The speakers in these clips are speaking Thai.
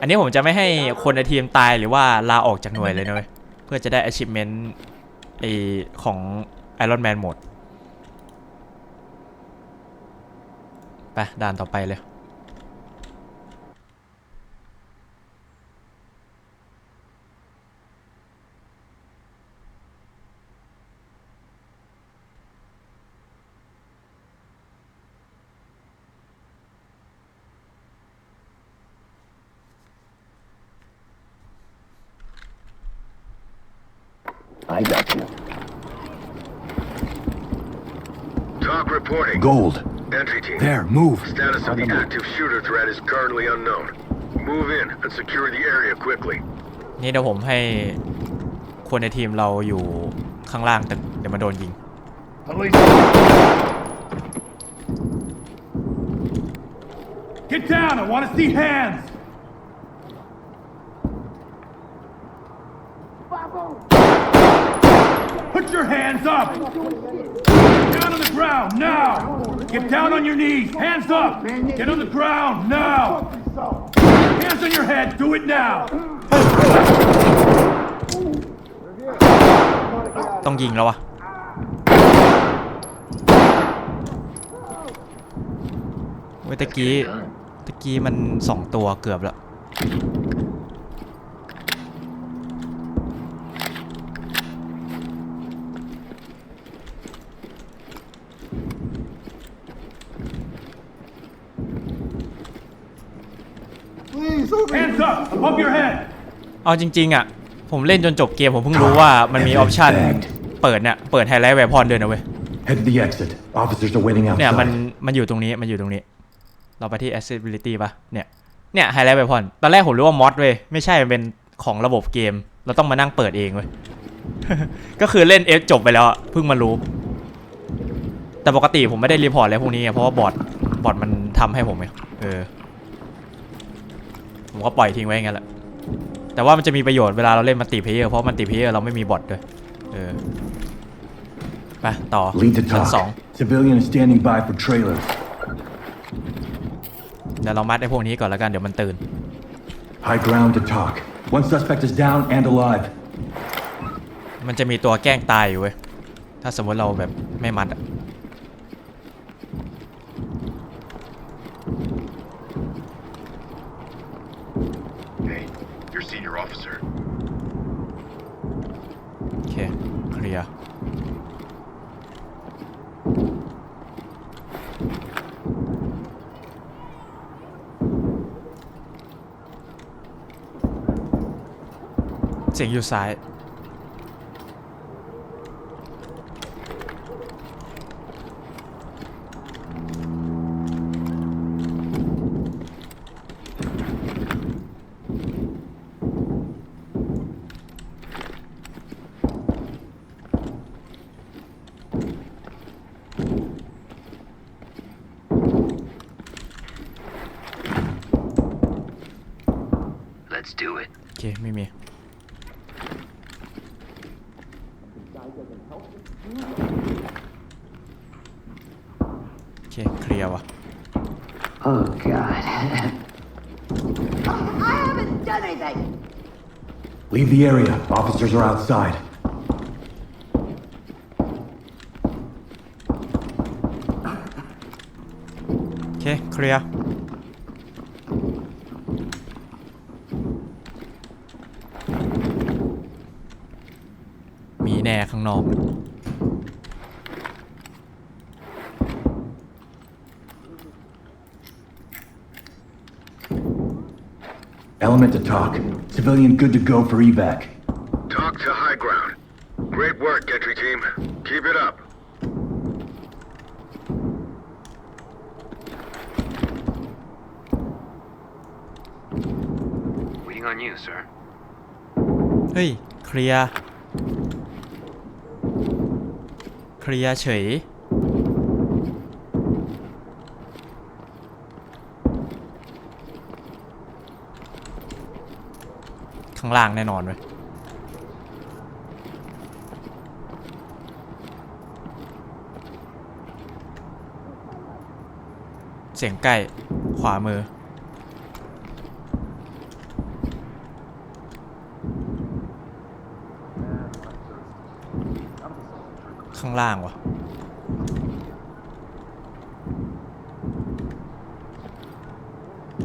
อันนี้ผมจะไม่ให้คนในทีมตายหรือว่าลาออกจากหน่วยเลยนะเเพื่อจะได้ achievement ไอของ Iron Man หมดไปด่านต่อไปเลย I got you. Talk reporting. Gold. Entry team. There, move. Status of the active shooter threat is currently unknown. Move in and secure the area quickly. นี่เดี๋ยวผมให้คนในทีมเราอยู่ข้างล่างแต่เดี๋ยวมันโดนยิง Get down! I want to see hands! Down on the ground now! Get down on your knees! Hands up! Get on the ground now! Hands on your head! Do it now! ต้องยิงแล้ววะเว้ยตะกี้ตะกี้มันสองตัวเกือบแล้ว Hands up, above your head. เอาจริง ๆ อ่ะ ผมเล่นจนจบเกม ผมเพิ่งรู้ว่ามันมีออปชันเปิดเนี่ยเปิดไฮไลท์แวร์พรด้วยนะเว้ย Head t h e exit. Officers are waiting เนี่ยมันมันอยู่ตรงนี้มันอยู่ตรงนี้ เราไปที่ accessibility ปะเนี่ย เนี่ยไฮไลท์แวร์พรตอนแรกผมรู้ว่ามอดเว้ยไม่ใช่เป็นของระบบเกม เราต้องมานั่งเปิดเองเว้ยก็คือเล่นเอฟจบไปแล้วเพิ่งมารู้แต่ปกติผมไม่ได้รีพอร์ตอะไรพวกนี้เพราะว่าบอร์ดบอร์ดมันทำให้ผมเออมก็ปล่อยทิ้งไว้องนั้นแหละ แต่ว่ามันจะมีประโยชน์เวลาเราเล่นมัลติเพเยอร์ เพราะมัลติเพเยอร์เราไม่มีบอทด้วย เออ ไปต่อ l to ชั้นสองเดี๋ยวเรามัดไอ้พวกนี้ก่อนแล้วกันเดี๋ยวมันตื่น High ground to talk. One suspect is down and alive. มันจะมีตัวแกล้งตายอยู่เว้ย ถ้าสมมติเราแบบไม่มัดอะ officer. Okay, clear. เจ๋งอยู่ซ้าย Let's do it. โอเค ไม่มี Okay, เคลียร์ว่ะ Oh God. Um, I haven't done anything. Leave the area. Officers are outside. Okay, เคลียร์ Element to talk. Civilian good to go for evac. Talk to high ground. Great work, entry team. Keep it up. Waiting on you, sir. Hey, เคลียร์คลียร์เฉย ข้างล่างแน่นอนเว้ย เสียงใกล้ขวามือล่างวะ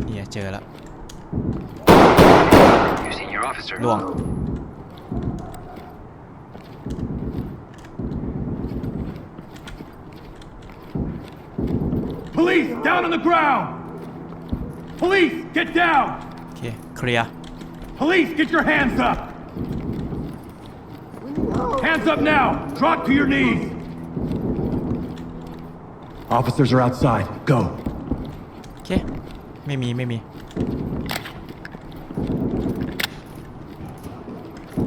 เนี่ยเจอแล้วล่วงโอเคเคลียร์ Police, get your hands up! Hands up now! Drop to your knees! Officers are outside. Go. Okay. Mimi, Mimi.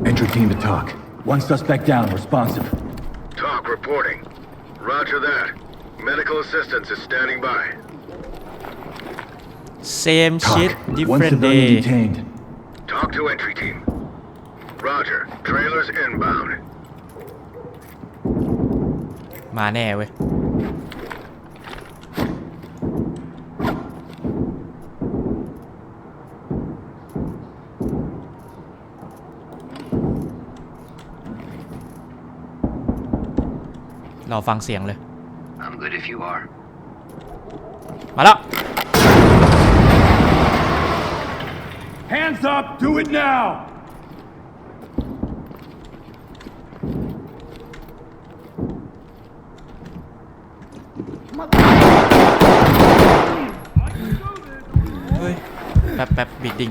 Entry team to talk. One suspect down, responsive. Talk reporting. Roger that. Medical assistance is standing by. same shit One different civilian day detained. Talk to entry team. Roger. Trailers inbound. มาแน่เว้ยเราฟังเสียงเลยมาแล้ว Hands up do it now แป๊บแป๊บบีดดิ้ง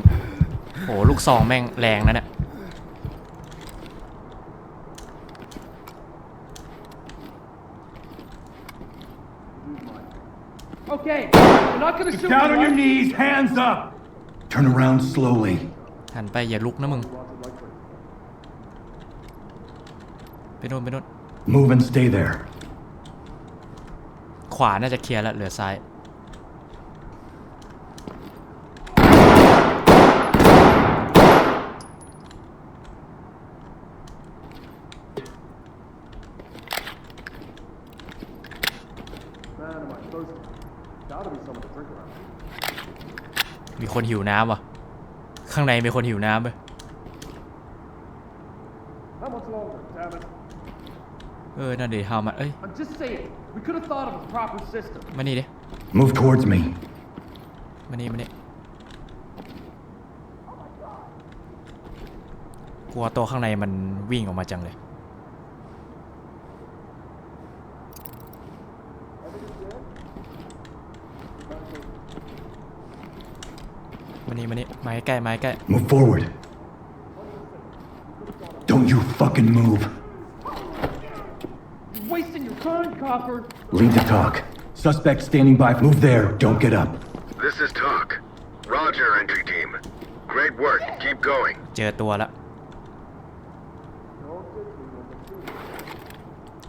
โอ้ ลูกซองแม่งแรงนะเนี่ย โอเค we're not gonna shoot Down on your knees, hands up. Turn around slowly. หันไปอย่าลุกนะมึง ไปโน่นไปโน Move and stay there. ขวา น่าจะเคลียร์แล้วเหลือซ้ายมีคนหิวน้ำว่ะ ข้างในมีคนหิวน้ำไปเออนั่นดีฮาวทำมาเอ้ย มานี่เด้ Move towards me มานี่มานี่ กลัวตัวข้างในมันวิ่งออกมาจังเลยมานี่มานี่มาใกล้ๆมาใกล้ Move forward. Don't you fucking move. wasting your time, Copper. Lead the talk. Suspect standing by. Move there. Don't get up. This is Talk. Roger, entry team. Great work. Keep going. เจอตัวละ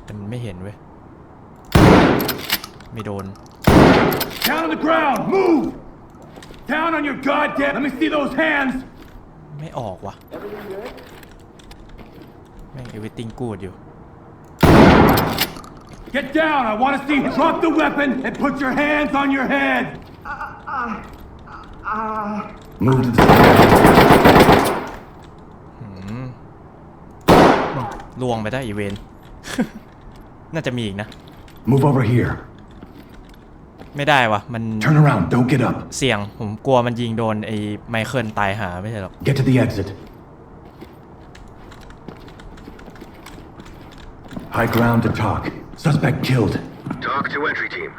แต่มันไม่เห็นเว้ย ไม่โดน Down on the ground. Move. Down on your goddamn. Let me see those hands. ไม่ออกว่ะ Everything good? อยู่ Get down. I want to see. Drop the weapon and put your hands on your head. Move hmm. Move over here. ไม่ได้วะมัน Turn around don't get up เสี่ยงผมกลัวมันยิงโดนไอ้ไมเคิลตายหาไม่ใช่หรอก get to the exit high ground to talk suspect killed talk to entry team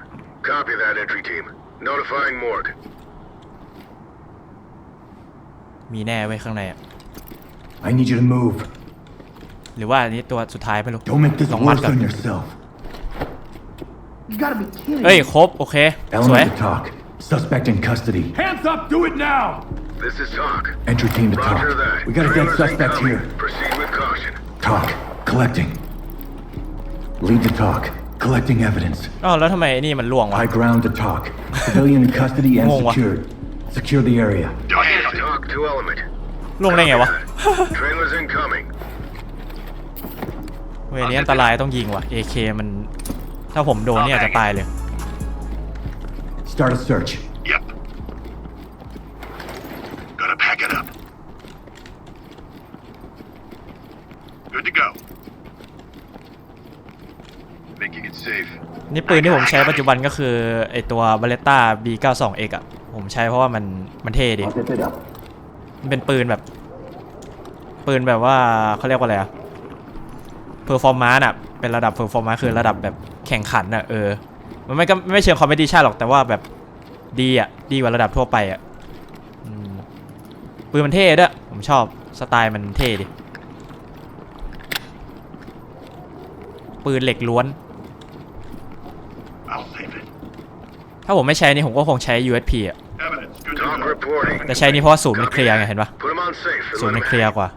copy that entry team notifying morgue มีแน่ไว้ข้างใน I need you to move หรือว่าอันนี้ตัวสุดท้ายไป่รู้ don't make this องวัด worse ก่อ on yourself You gotta be kidding. เอ้ยครบโอเคสวย Element to talk. Suspect in custody. Hands up, do it now! This is Talk. Entry team to Roger talk. that. We got a dead Trailers suspect here. Proceed with caution. Talk. Collecting. Lead to talk. Collecting evidence. Oh, อ้าวแล้วทำไมไอ้นี่มันล่วงวะ High ground to talk. Civilian in custody and secured. Secure the area. Talk to Element. ล่วงได้ไงวะ Trailers incoming. เวรนี้อันตรายต้องยิงว่ะ AK มันถ้าผมโดนเนี่ยจะตายเลย Start a search. Yep. Gonna pack it up. Good to go. Making it safe. นี่ปืนที่ผมใช้ปัจจุบันก็คือไอตัว b a l e t t a B92X อ่ะ ผมใช้เพราะว่ามันมันเท่ดิมันเป็นปืนแบบ ปืนแบบว่าเขาเรียกว่าอะไรอะเพอร์ฟอร์มาน่ะ เป็นระดับเพอร์ฟอร์มาคือระดับแบบแข่งขันอะ่ะเออ มันไม่ก็ไม่เชิงคอมเพติชันหรอกแต่ว่าแบบดีอะ่ะดีกว่าระดับทั่วไปอะ่ะปืนมันเท่ด้วยผมชอบสไตล์มันเท่ดิปืนเหล็กล้วนถ้าผมไม่ใช้นี่ผมก็คงใช้ USP อ่ะแต่ใช้นี่เพราะสูตรมันเคลียร์ไงเห็นปะสูตรมันเคลียร์กว่า